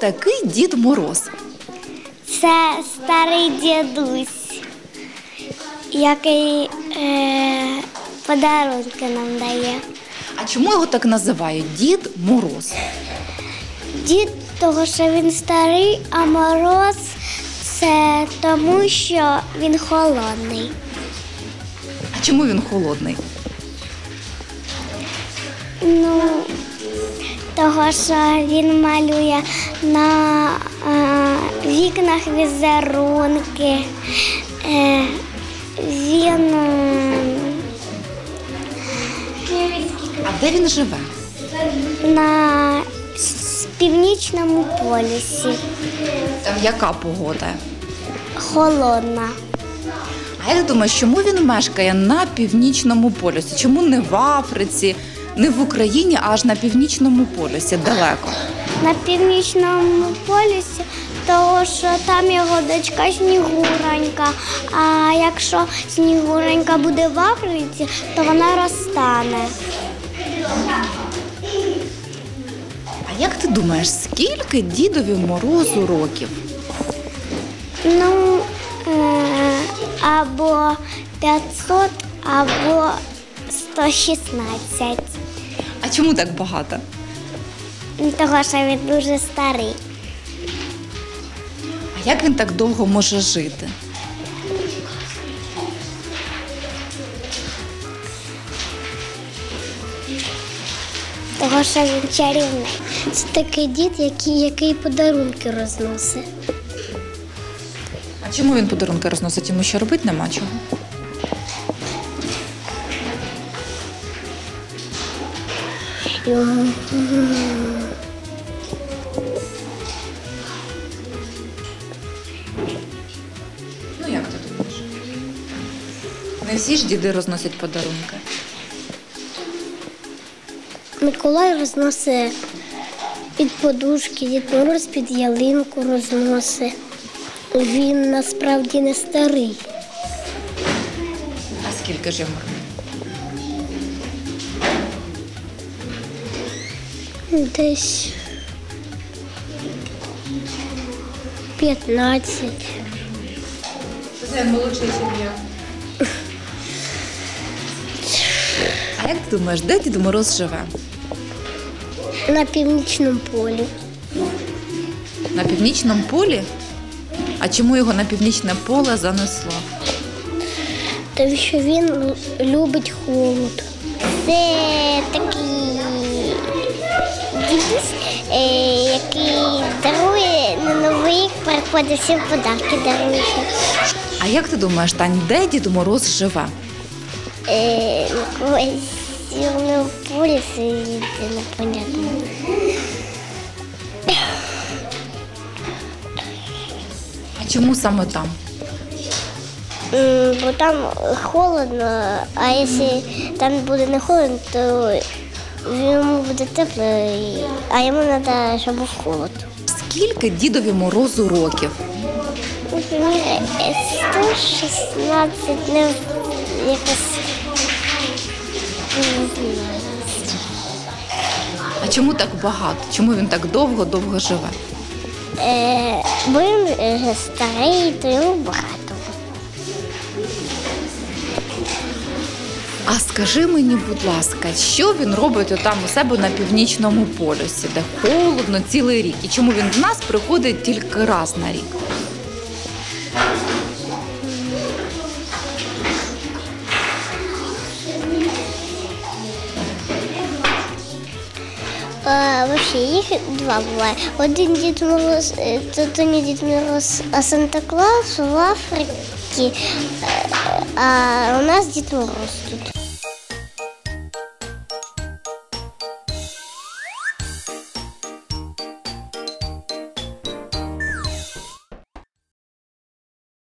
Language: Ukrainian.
такий Дід Мороз? Це старий дідусь, який е, подарунки нам дає. А чому його так називають? Дід Мороз. Дід того, що він старий, а мороз це тому, що він холодний. А чому він холодний? Ну, того, що він малює на е, вікнах візерунки. Е, він е, А де він живе? на північному полюсі Там яка погода? холодна. А як думаєш, чому він мешкає на північному полюсі? Чому не в Африці, не в Україні, а аж на північному полюсі далеко? На північному полюсі, того що там його дочка Снігуронька. А якщо Снігуронька буде в Африці, то вона розтане. А як ти думаєш, скільки дідові морозу років? Ну, е, або 500, або 116. А чому так багато? Того, що він дуже старий. А як він так довго може жити? Того, що він чарівний. Це такий дід, який, який подарунки розносить. А чому він подарунки розносить? Йому що робити нема чого? Ну як ти думаєш? Не всі ж діди розносять подарунки. Миколай розносить під подушки, Дід Мороз під ялинку розносить. Він насправді не старий. А скільки ж йому Десь 15. Це молодший сім'я. А як ти думаєш, де Дід Мороз живе? На північному полі. На північному полі? А чому його на північне поле занесло? Тому що він любить холод. Це такий дідусь, е, який дарує на новий рік, приходить всім подарки дарує. А як ти думаєш, Тань, де Дід Мороз живе? Е, на якогось сірного полі непонятно. А чому саме там? М, Бо там холодно, а якщо там буде не холодно, то йому буде тепло, а йому треба, щоб був холод. Скільки дідові морозу років? 116 не якось. Не знаю. А чому так багато? Чому він так довго-довго живе? Е, бо він вже старий, то йому багато. А скажи мені, будь ласка, що він робить отам у себе на північному полюсі, де холодно цілий рік? І чому він до нас приходить тільки раз на рік? А, вообще їх два буває. Один Дід Мороз, е, Дід Мороз, Санта Клаус в Африці, е, а у нас Дід Мороз тут.